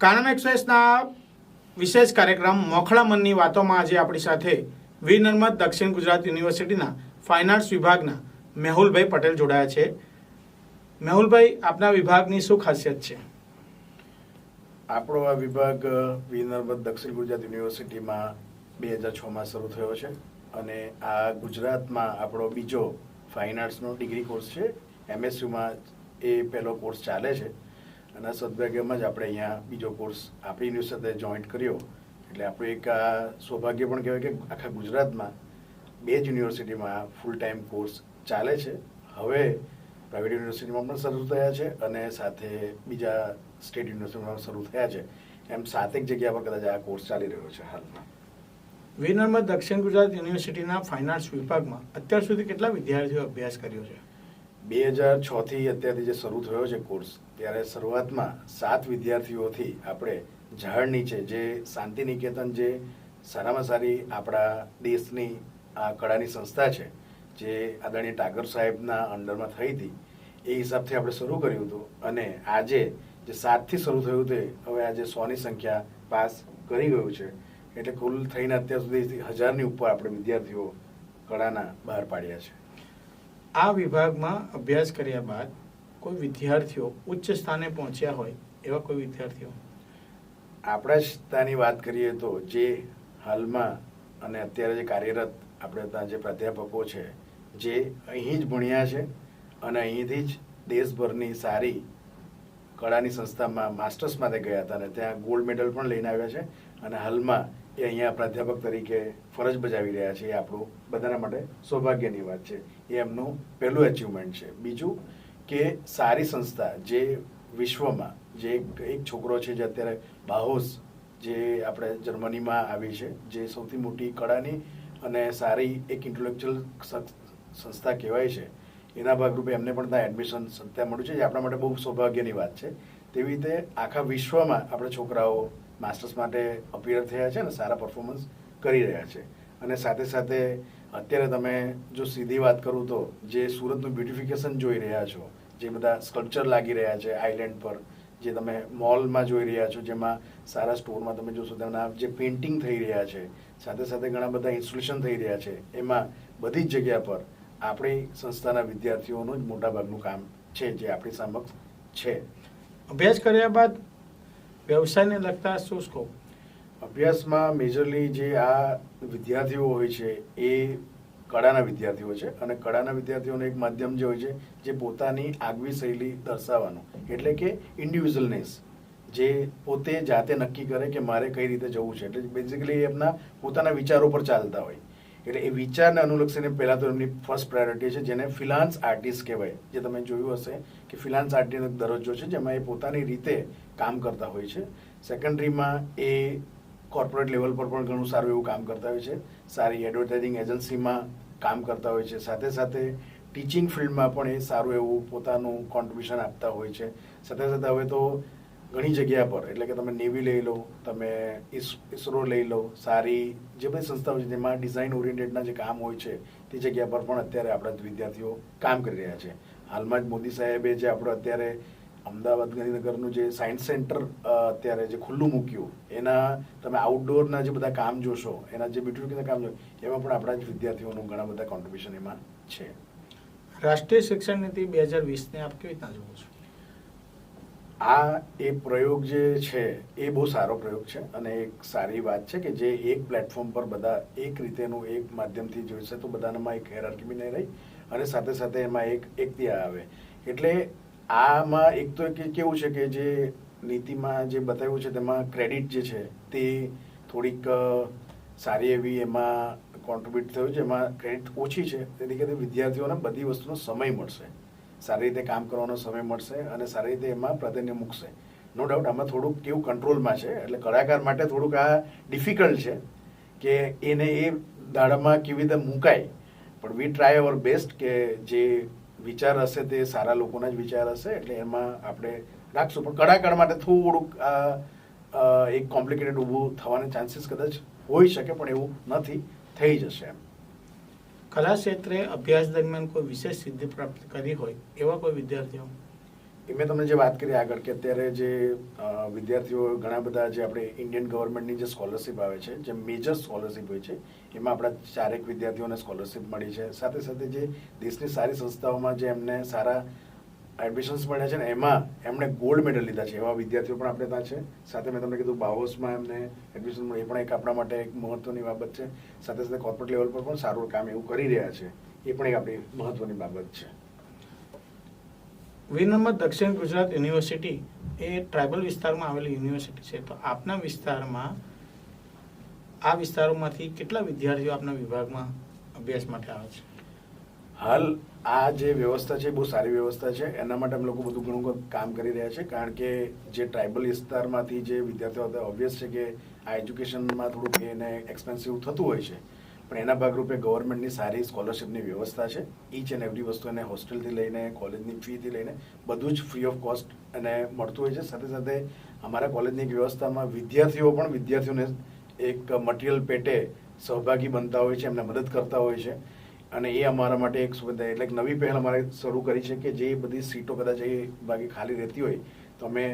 કાનમ એક્સપ્રેસના વિશેષ કાર્યક્રમ મોખળા મનની વાતોમાં આજે આપણી સાથે વીર નર્મદ દક્ષિણ ગુજરાત યુનિવર્સિટીના ફાઇન આર્ટ્સ વિભાગના મેહુલભાઈ પટેલ જોડાયા છે. મેહુલભાઈ, આપના વિભાગની શું ખાસિયત છે? આપણો આ વિભાગ વીર નર્મદ દક્ષિણ ગુજરાત યુનિવર્સિટીમાં બે હજાર છમાં શરૂ થયો છે અને આ ગુજરાતમાં આપણો બીજો ફાઇન આર્ટ્સનો ડિગ્રી કોર્સ છે. એમએસયુમાં એ પહેલો કોર્સ ચાલે છે. અને સદભાગ્યમાં જ આપણે અહીંયા બીજો કોર્સ આપણી યુનિવર્સિટી સાથે જોઈન્ટ કર્યો. એટલે આપણું એક આ સૌભાગ્ય પણ કહેવાય કે આખા ગુજરાતમાં બે જ યુનિવર્સિટીમાં ફૂલ ટાઈમ કોર્સ ચાલે છે. હવે પ્રાઇવેટ યુનિવર્સિટીમાં પણ શરૂ થયા છે અને સાથે બીજા સ્ટેટ યુનિવર્સિટીમાં શરૂ થયા છે. એમ સાતેક જગ્યા પર કદાચ આ કોર્સ ચાલી રહ્યો છે હાલમાં. વિનરમાં દક્ષિણ ગુજરાત યુનિવર્સિટીના ફાઇન આર્ટ્સ વિભાગમાં અત્યાર સુધી કેટલા વિદ્યાર્થીઓ અભ્યાસ કર્યો છે? બે હજાર છથી અત્યારથી જે શરૂ થયો છે કોર્સ, ત્યારે શરૂઆતમાં સાત વિદ્યાર્થીઓથી આપણે ઝાડ નીચે જે શાંતિ નિકેતન જે સારામાં સારી આપણા દેશની આ કળાની સંસ્થા છે, જે આદરણીય ટાગર સાહેબના અંડરમાં થઈ હતી, એ હિસાબથી આપણે શરૂ કર્યું હતું. અને આજે જે સાતથી શરૂ થયું તે હવે આજે સોની સંખ્યા પાસ કરી ગયું છે. એટલે કુલ થઈને અત્યાર સુધી હજારની ઉપર આપણે વિદ્યાર્થીઓ કળાના બહાર પાડ્યા છે. આ વિભાગમાં અભ્યાસ કર્યા બાદ કોઈ વિદ્યાર્થીઓ ઉચ્ચ સ્થાને પહોંચ્યા હોય એવા કોઈ વિદ્યાર્થીઓ? આપણા ત્યાંની વાત કરીએ તો જે હાલમાં અને અત્યારે જે કાર્યરત આપણે ત્યાં જે પ્રાધ્યાપકો છે, જે અહીં જ ભણ્યા છે અને અહીંથી જ દેશભરની સારી કળાની સંસ્થામાં માસ્ટર્સ માટે ગયા હતા અને ત્યાં ગોલ્ડ મેડલ પણ લઈને આવ્યા છે. અને હાલમાં એ અહીંયા પ્રાધ્યાપક તરીકે ફરજ બજાવી રહ્યા છે. એ આપણું બધાના માટે સૌભાગ્યની વાત છે. એ એમનું પહેલું અચીવમેન્ટ છે. બીજું કે સારી સંસ્થા જે વિશ્વમાં જે એક છોકરો છે જે અત્યારે બાહોસ જે આપણે જર્મનીમાં આવી છે, જે સૌથી મોટી કળાની અને સારી એક ઇન્ટેલેક્ચુઅલ સંસ્થા કહેવાય છે. એના ભાગરૂપે એમને પણ ત્યાં એડમિશન ત્યાં મળ્યું છે, જે આપણા માટે બહુ સૌભાગ્યની વાત છે. તેવી રીતે આખા વિશ્વમાં આપણે છોકરાઓ માસ્ટર્સ માટે અપિયર થયા છે અને સારા પરફોર્મન્સ કરી રહ્યા છે. અને સાથે સાથે અત્યારે તમે જો સીધી વાત કરું તો જે સુરતનું બ્યુટિફિકેશન જોઈ રહ્યા છો, જે બધા સ્કલ્પચર લાગી રહ્યા છે આઇલેન્ડ પર, જે તમે મોલમાં જોઈ રહ્યા છો, જેમાં સારા સ્ટોરમાં તમે જોશો તેમના જે પેઇન્ટિંગ થઈ રહ્યા છે, સાથે સાથે ઘણા બધા ઇન્સ્ટોલેશન થઈ રહ્યા છે, એમાં બધી જ જગ્યા પર આપણી સંસ્થાના વિદ્યાર્થીઓનું જ મોટાભાગનું કામ છે જે આપણી સમક્ષ છે. અભ્યાસ કર્યા બાદ વ્યવસાયને લગતા શું સ્કોપ અભ્યાસમાં મેજરલી જે આ વિદ્યાર્થીઓ હોય છે એ કળાના વિદ્યાર્થીઓ છે અને કળાના વિદ્યાર્થીઓનું એક માધ્યમ જે હોય છે જે પોતાની આગવી શૈલી દર્શાવવાનું. એટલે કે ઇન્ડિવિજ્યુઅલનેસ જે પોતે જાતે નક્કી કરે કે મારે કઈ રીતે જવું છે. એટલે બેઝિકલી એમના પોતાના વિચારો પર ચાલતા હોય. એટલે એ વિચારને અનુલક્ષીને પહેલાં તો એમની ફર્સ્ટ પ્રાયોરિટી છે, જેને ફિલાન્સ આર્ટિસ્ટ કહેવાય. જે તમે જોયું હશે કે ફિલાન્સ આર્ટિસ્ટનો દરજ્જો છે, જેમાં એ પોતાની રીતે કામ કરતા હોય છે. સેકન્ડરીમાં એ કોર્પોરેટ લેવલ પર પણ ઘણું સારું એવું કામ કરતા હોય છે. સારી એડવર્ટાઇઝિંગ એજન્સીમાં કામ કરતા હોય છે. સાથે સાથે ટીચિંગ ફિલ્ડમાં પણ એ સારું એવું પોતાનું કોન્ટ્રીબ્યુશન આપતા હોય છે. સાથે સાથે હવે તો ઘણી જગ્યા પર. એટલે કે તમે નેવી લઈ લો, તમે ઇસ- ઇસરો લઈ લો, સારી જે બધી સંસ્થાઓ છે જેમાં ડિઝાઇન ઓરિએન્ટેડના જે કામ હોય છે, તે જગ્યા પર પણ અત્યારે આપણા વિદ્યાર્થીઓ કામ કરી રહ્યા છે. હાલમાં જ મોદી સાહેબે જે આપણું અત્યારે અમદાવાદ ગાંધીનગરનું જે સાયન્સ સેન્ટર અત્યારે જે ખુલ્લું મૂક્યું, એના તમે આઉટડોરના જે બધા કામ જોશો, એના જે બ્યુટિફિકેશન કામ જોશો, એમાં પણ આપણા જ વિદ્યાર્થીઓનું ઘણા બધા કોન્ટ્રીબ્યુશન એમાં છે. રાષ્ટ્રીય શિક્ષણ નીતિ બે હજાર વીસને આપ કેવી રીતના જુઓ છો? આ એ પ્રયોગ જે છે, એ બહુ સારો પ્રયોગ છે અને એક સારી વાત છે કે જે એક પ્લેટફોર્મ પર બધા એક રીતેનું એક માધ્યમથી જોઈશે તો બધાનામાં એક હેરાર્કી બી નહીં રહી અને સાથે સાથે એમાં એક એકતી આવે. એટલે આમાં એક તો કેવું છે કે જે નીતિમાં જે બતાવ્યું છે તેમાં ક્રેડિટ જે છે તે થોડીક સારી એવી એમાં કોન્ટ્રીબ્યુટ થયું છે, એમાં ક્રેડિટ ઓછી છે. તેથી કરીને વિદ્યાર્થીઓને બધી વસ્તુનો સમય મળશે. સારી રીતે કામ કરવાનો સમય મળશે અને સારી રીતે એમાં પ્રાધાન્ય મૂકશે. નો ડાઉટ આમાં થોડુંક કેવું કંટ્રોલમાં છે, એટલે કલાકાર માટે થોડુંક આ ડિફિકલ્ટ છે કે એને એ દાડામાં કેવી રીતે મુકાય. પણ વી ટ્રાય અવર બેસ્ટ કે જે વિચાર હશે તે સારા લોકોના જ વિચાર હશે, એટલે એમાં આપણે રાખશું. પણ કલાકાર માટે થોડુંક આ એક કોમ્પ્લિકેટેડ ઊભું થવાના ચાન્સીસ કદાચ હોઈ શકે, પણ એવું નથી, થઈ જશે એમ. કલા ક્ષેત્રે અભ્યાસ દરમિયાન કોઈ વિશેષ સિદ્ધિ પ્રાપ્ત કરી હોય એવા કોઈ વિદ્યાર્થીઓ? એ મેં તમને જે વાત કરી આગળ કે અત્યારે જે વિદ્યાર્થીઓ ઘણા બધા જે આપણે ઇન્ડિયન ગવર્મેન્ટની જે સ્કોલરશિપ આવે છે, જે મેજર સ્કોલરશિપ હોય છે, એમાં આપણા ચારેક વિદ્યાર્થીઓને સ્કોલરશિપ મળી છે. સાથે સાથે જે દેશની સારી સંસ્થાઓમાં જે એમને સારા એડમિશન્સ મળ્યા છે ને, એમાં એમણે ગોલ્ડ મેડલ લીધા છે. એવા વિદ્યાર્થીઓ પણ આપણે ત્યાં છે. સાથે મેં તમને કીધું બાઉસમાં એમને એડમિશન મળ્યું. એ પણ એક આપણા માટે એક મહત્વની બાબત છે. સાથે સાથે કોર્પોરેટ લેવલ પર પણ સારું કામ એવું કરી રહ્યા છે. એ પણ એક આપણી મહત્વની બાબત છે. વીરનર્મદ દક્ષિણ ગુજરાત યુનિવર્સિટી એ ટ્રાઇબલ વિસ્તારમાં આવેલી યુનિવર્સિટી છે. તો આપના વિસ્તારમાં, આ વિસ્તારોમાંથી કેટલા વિદ્યાર્થીઓ આપના વિભાગમાં અભ્યાસ માટે આવે છે? હાલ આ જે વ્યવસ્થા છે બહુ સારી વ્યવસ્થા છે. એના માટે અમે લોકો બધું ઘણું કામ કરી રહ્યા છે. કારણ કે જે ટ્રાઇબલ વિસ્તારમાંથી જે વિદ્યાર્થીઓ હતા ઓબ્વિયસ છે કે આ એજ્યુકેશનમાં થોડુંક એને એક્સપેન્સિવ થતું હોય છે. પણ એના ભાગરૂપે ગવર્મેન્ટની સારી સ્કોલરશિપની વ્યવસ્થા છે. ઈચ એન્ડ એવરી વસ્તુ એને હોસ્ટેલથી લઈને કોલેજની ફીથી લઈને બધું જ ફ્રી ઓફ કોસ્ટ એને મળતું હોય છે. સાથે સાથે અમારા કોલેજની વ્યવસ્થામાં વિદ્યાર્થીઓ પણ વિદ્યાર્થીઓને એક મટીરિયલ પેટે સહભાગી બનતા હોય છે, એમને મદદ કરતા હોય છે. અને એ અમારા માટે એક સુવિધા એટલે નવી પહેલ અમારે શરૂ કરી છે કે જે બધી સીટો કદાચ એ ભાગે ખાલી રહેતી હોય, તો અમે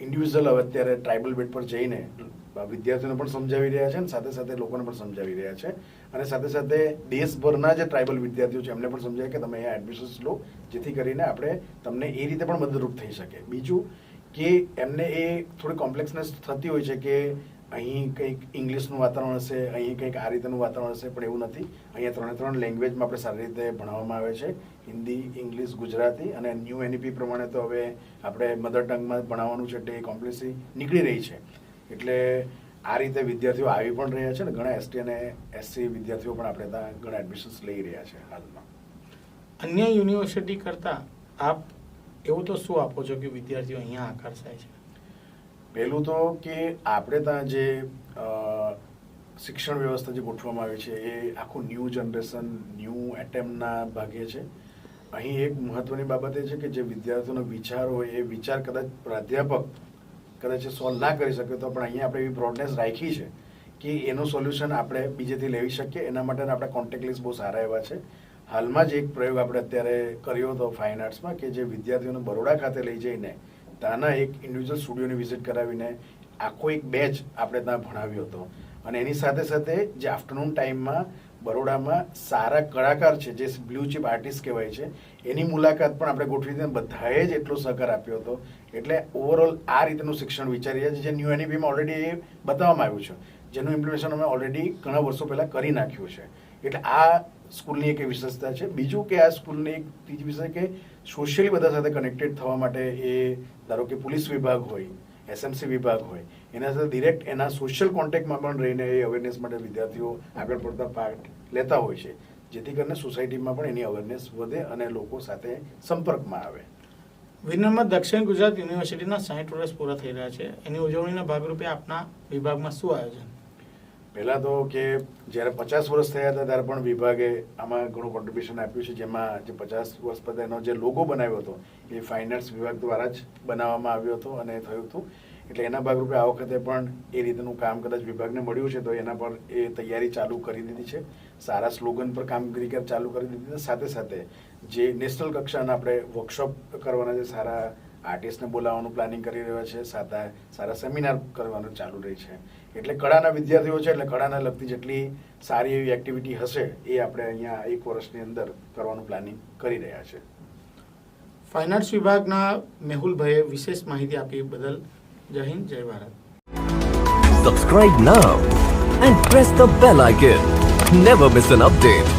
ઇન્ડિવિજ્યુઅલ હવે અત્યારે ટ્રાઇબલ બેડ પર જઈને વિદ્યાર્થીઓને પણ સમજાવી રહ્યા છે અને સાથે સાથે લોકોને પણ સમજાવી રહ્યા છે. અને સાથે સાથે દેશભરના જે ટ્રાઇબલ વિદ્યાર્થીઓ છે એમને પણ સમજાય કે તમે અહીંયા એડમિશન્સ લો, જેથી કરીને આપણે તમને એ રીતે પણ મદદરૂપ થઈ શકે. બીજું કે એમને એ થોડી કોમ્પ્લેક્સનેસ થતી હોય છે કે અહીં કંઈક ઇંગ્લિશનું વાતાવરણ હશે, અહીં કંઈક આ રીતનું વાતાવરણ હશે, પણ એવું નથી. અહીંયા ત્રણે ત્રણ લેંગ્વેજમાં આપણે સારી રીતે ભણાવવામાં આવે છે. હિન્દી, ઇંગ્લિશ, ગુજરાતી અને ન્યૂ એનઈપી પ્રમાણે તો હવે આપણે મધર ટંગમાં ભણાવવાનું છે એટલે એ કોમ્પ્લેક્સી નીકળી રહી છે. એટલે આ રીતે વિદ્યાર્થીઓ આવી પણ રહ્યા છે ને ઘણા એસટી અને એસસી વિદ્યાર્થીઓ પણ આપણે ત્યાં ઘણા એડમિશન્સ લઈ રહ્યા છે હાલમાં. અન્ય યુનિવર્સિટી કરતાં આપ એવું તો શું આપો છો કે વિદ્યાર્થીઓ અહીંયા આકર્ષાય છે? પહેલું તો કે આપણે ત્યાં જે શિક્ષણ વ્યવસ્થા જે ગોઠવવામાં આવી છે, એ આખું ન્યૂ જનરેશન ન્યૂ એટેમ્પના ભાગે છે. અહીં એક મહત્વની બાબત એ છે કે જે વિદ્યાર્થીઓનો વિચાર હોય, એ વિચાર કદાચ પ્રાધ્યાપક કદાચ સોલ્વ ના કરી શકે, તો પણ અહીંયા આપણે એવી બ્રોડનેસ રાખી છે કે એનું સોલ્યુશન આપણે બીજેથી લેવી શકીએ. એના માટેના આપણા કોન્ટેક્ટ લિસ્ટ બહુ સારા એવા છે. હાલમાં જ એક પ્રયોગ આપણે અત્યારે કર્યો હતો ફાઇન આર્ટ્સમાં કે જે વિદ્યાર્થીઓને બરોડા ખાતે લઈ જઈને ત્યાંના એક ઇન્ડિવિજ્યુઅલ સ્ટુડિયોની વિઝિટ કરાવીને આખો એક બેચ આપણે ત્યાં ભણાવ્યો હતો. અને એની સાથે સાથે જે આફ્ટરનૂન ટાઈમમાં બરોડામાં સારા કલાકાર છે, જે બ્લુ ચિપ આર્ટિસ્ટ કહેવાય છે, એની મુલાકાત પણ આપણે ગોઠવી હતી બધાએ જ એટલો સહકાર આપ્યો હતો. એટલે ઓવરઓલ આ રીતનું શિક્ષણ વિચારી રહ્યા છે જે ન્યૂ એનઈપીમાં ઓલરેડી બતાવવામાં આવ્યું છે. જેનું ઇમ્પ્લિમેશન અમે ઓલરેડી ઘણા વર્ષો પહેલાં કરી નાખ્યું છે. એટલે આ સ્કૂલની એક વિશેષતા છે. બીજું કે આ સ્કૂલની એક ત્રીજી વિશેષ કે સોશિયલી બધા સાથે કનેક્ટેડ થવા માટે એ ધારો કે પોલીસ વિભાગ હોય એસએમસી વિભાગ હોય, એના સાથે ડિરેક્ટ એના સોશિયલ કોન્ટેક્ટમાં પણ રહીને એ અવેરનેસ માટે વિદ્યાર્થીઓ આગળ પડતા પાર્ટ લેતા હોય છે, જેથી કરીને સોસાયટીમાં પણ એની અવેરનેસ વધે અને લોકો સાથે સંપર્કમાં આવે. વિનરમાં દક્ષિણ ગુજરાત યુનિવર્સિટીના સાઠ વર્ષ પૂરા થઈ રહ્યા છે. એની ઉજવણીના ભાગરૂપે આપના વિભાગમાં શું આયોજન? પહેલાં તો કે જ્યારે પચાસ વર્ષ થયા હતા, ત્યારે પણ વિભાગે આમાં ઘણું કોન્ટ્રીબ્યુશન આપ્યું છે, જેમાં જે પચાસ વર્ષ પછી એનો જે લોગો બનાવ્યો હતો, એ ફાઇન આર્ટ્સ વિભાગ દ્વારા જ બનાવવામાં આવ્યો હતો અને થયું હતું. એટલે એના ભાગરૂપે આ વખતે પણ એ રીતનું કામ કદાચ વિભાગને મળ્યું છે, તો એના પર એ તૈયારી ચાલુ કરી દીધી છે. સારા સ્લોગન પર કામગીરી ચાલુ કરી દીધી સાથે સાથે જે નેશનલ કક્ષાના આપણે વર્કશોપ કરવાના જે સારા આર્ટિસ્ટને બોલાવવાનું પ્લાનિંગ કરી રહ્યા છે સાથે સારા સેમિનાર કરવાનું ચાલુ રહી છે. એટલે કળાના વિદ્યાર્થીઓ છે એટલે કળાના લગતી જેટલી સારી એવી એક્ટિવિટી હશે એ આપણે અહીંયા એક વર્ષની અંદર કરવાનું પ્લાનિંગ કરી રહ્યા છે. ફાઇન આર્ટ્સ વિભાગના મેહુલભાઈએ વિશેષ માહિતી આપી બદલ જય હિન્દ જય Bharat. Subscribe now and press the bell icon never miss an update.